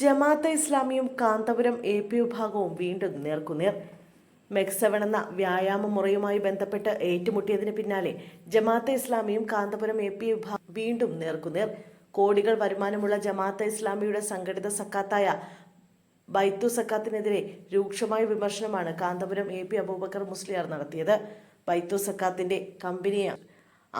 ജമാഅത്തെ ഇസ്ലാമിയും Kanthapuram A P വിഭാഗവും വീണ്ടും നേർക്കുനേർ. മെക്സവൺ എന്ന വ്യായാമ മുറയുമായി ബന്ധപ്പെട്ട് ഏറ്റുമുട്ടിയതിന് പിന്നാലെ ജമാഅത്തെ ഇസ്ലാമിയും കാന്തപുരം എ പി വിഭാഗം വീണ്ടും നേർക്കുനേർ. കോടികൾ വരുമാനമുള്ള ജമാഅത്തെ ഇസ്ലാമിയുടെ സംഘടിത സക്കാത്തായ ബൈത്തു സക്കാത്തിനെതിരെ രൂക്ഷമായ വിമർശനമാണ് കാന്തപുരം എ പി അബൂബക്കർ മുസ്ലിയാർ നടത്തിയത്. ബൈത്തു സക്കാത്തിന്റെ കമ്പനിയെ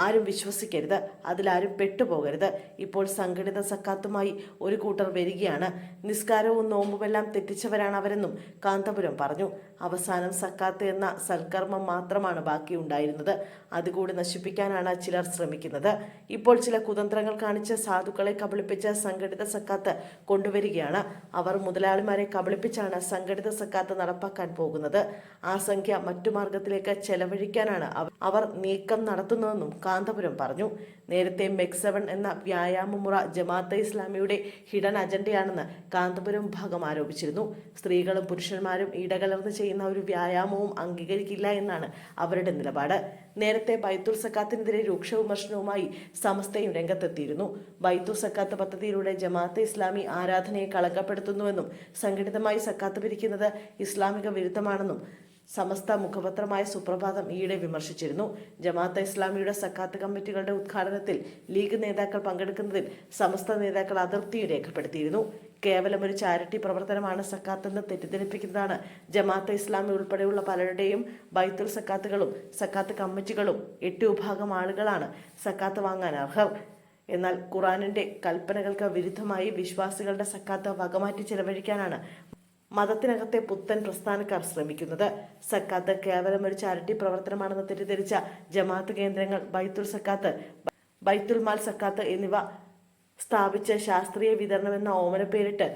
ആരും വിശ്വസിക്കരുത് അതിലാരും പെട്ടുപോകരുത്. ഇപ്പോൾ സംഘടിത സക്കാത്തുമായി ഒരു കൂട്ടർ വരികയാണ്. നിസ്കാരവും നോമ്പുമെല്ലാം തെറ്റിച്ചവരാണ് അവരെന്നും കാന്തപുരം പറഞ്ഞു. അവസാനം സക്കാത്ത് എന്ന സൽക്കർമ്മം മാത്രമാണ് ബാക്കിയുണ്ടായിരുന്നത്. അതുകൂടി നശിപ്പിക്കാനാണ് ചിലർ ശ്രമിക്കുന്നത്. ഇപ്പോൾ ചില കുതന്ത്രങ്ങൾ കാണിച്ച് സാധുക്കളെ കബളിപ്പിച്ച സംഘടിത സക്കാത്ത് കൊണ്ടുവരികയാണ്. അവർ മുതലാളിമാരെ കബളിപ്പിച്ചാണ് സംഘടിത സക്കാത്ത് നടപ്പാക്കാൻ പോകുന്നത്. ആ സംഖ്യ മറ്റു മാർഗത്തിലേക്ക് ചെലവഴിക്കാനാണ് അവർ നീക്കം നടത്തുന്നതെന്നും കാന്തപുരം പറഞ്ഞു. നേരത്തെ മെക്സവൺ എന്ന വ്യായാമമുറ ജമാഅത്തെ ഇസ്ലാമിയുടെ ഹിഡൻ അജണ്ടയാണെന്ന് കാന്തപുരം വിഭാഗം ആരോപിച്ചിരുന്നു. സ്ത്രീകളും പുരുഷന്മാരും ഇടകലർന്ന് ചെയ്യുന്ന ഒരു വ്യായാമവും അംഗീകരിക്കില്ല എന്നാണ് അവരുടെ നിലപാട്. നേരത്തെ ബൈത്തുൽ സക്കാത്തിനെതിരെ രൂക്ഷ വിമർശനവുമായി സമസ്തയും രംഗത്തെത്തിയിരുന്നു. ബൈത്തുൽ സക്കാത്ത് പദ്ധതിയിലൂടെ ജമാഅത്തെ ഇസ്ലാമി ആരാധനയെ കളങ്കപ്പെടുത്തുന്നുവെന്നും സംഘടിതമായി സക്കാത്ത് പിരിക്കുന്നത് ഇസ്ലാമിക വിരുദ്ധമാണെന്നും സമസ്ത മുഖപത്രമായ സുപ്രഭാതം ഈയിടെ വിമർശിച്ചിരുന്നു. ജമാഅത്തെ ഇസ്ലാമിയുടെ സക്കാത്ത് കമ്മിറ്റികളുടെ ഉദ്ഘാടനത്തിൽ ലീഗ് നേതാക്കൾ പങ്കെടുക്കുന്നതിൽ സമസ്ത നേതാക്കൾ അതൃപ്തി രേഖപ്പെടുത്തിയിരുന്നു. കേവലം ഒരു ചാരിറ്റി പ്രവർത്തനമാണ് സക്കാത്തെന്ന് തെറ്റിദ്ധരിപ്പിക്കുന്നതാണ്. ജമാഅത്തെ ഇസ്ലാമി ഉൾപ്പെടെയുള്ള പലരുടെയും ബൈത്തുൽ സക്കാത്തുകളും സക്കാത്ത് കമ്മിറ്റികളും എട്ട് വിഭാഗം ആളുകളാണ് സക്കാത്ത് വാങ്ങാൻ അർഹർ. എന്നാൽ ഖുറാനിന്റെ കൽപ്പനകൾക്ക് വിരുദ്ധമായി വിശ്വാസികളുടെ സക്കാത്ത് വകമാറ്റി ചെലവഴിക്കാനാണ് മതത്തിനകത്തെ പുത്തൻ പ്രസ്ഥാനക്കാർ ശ്രമിക്കുന്നത്. സക്കാത്ത് കേവലം ഒരു ചാരിറ്റി പ്രവർത്തനമാണെന്ന് തെറ്റിദ്ധരിച്ച ജമാഅത്ത് കേന്ദ്രങ്ങൾ ബൈത്തുൽ സക്കാത്ത് ബൈത്തുൽ മാൽ സക്കാത്ത് എന്നിവ സ്ഥാപിച്ച ശാസ്ത്രീയ വിതരണം എന്ന ഓമന പേരിട്ട്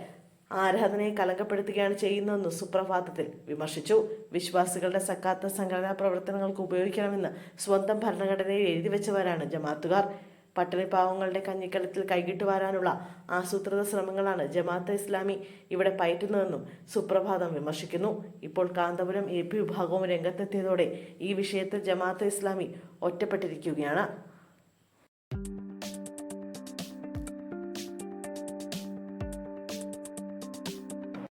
ആരാധനയെ കലങ്കപ്പെടുത്തുകയാണ് ചെയ്യുന്നതെന്ന് സുപ്രഭാതത്തിൽ വിമർശിച്ചു. വിശ്വാസികളുടെ സക്കാത്ത് സംഘടനാ പ്രവർത്തനങ്ങൾക്ക് ഉപയോഗിക്കണമെന്ന് സ്വന്തം ഭരണഘടനയിൽ എഴുതി വെച്ചവരാണ് ജമാഅത്തുകാർ. പട്ടിണിപ്പാവങ്ങളുടെ കഞ്ഞിക്കലത്തിൽ കൈകിട്ട് വാരാനുള്ള ആസൂത്രിത ശ്രമങ്ങളാണ് ജമാഅത്തെ ഇസ്ലാമി ഇവിടെ പയറ്റുന്നതെന്നും സുപ്രഭാതം വിമർശിക്കുന്നു. ഇപ്പോൾ കാന്തപുരം എ പി വിഭാഗവും രംഗത്തെത്തിയതോടെ ഈ വിഷയത്തിൽ ജമാഅത്തെ ഇസ്ലാമി ഒറ്റപ്പെട്ടിരിക്കുകയാണ്.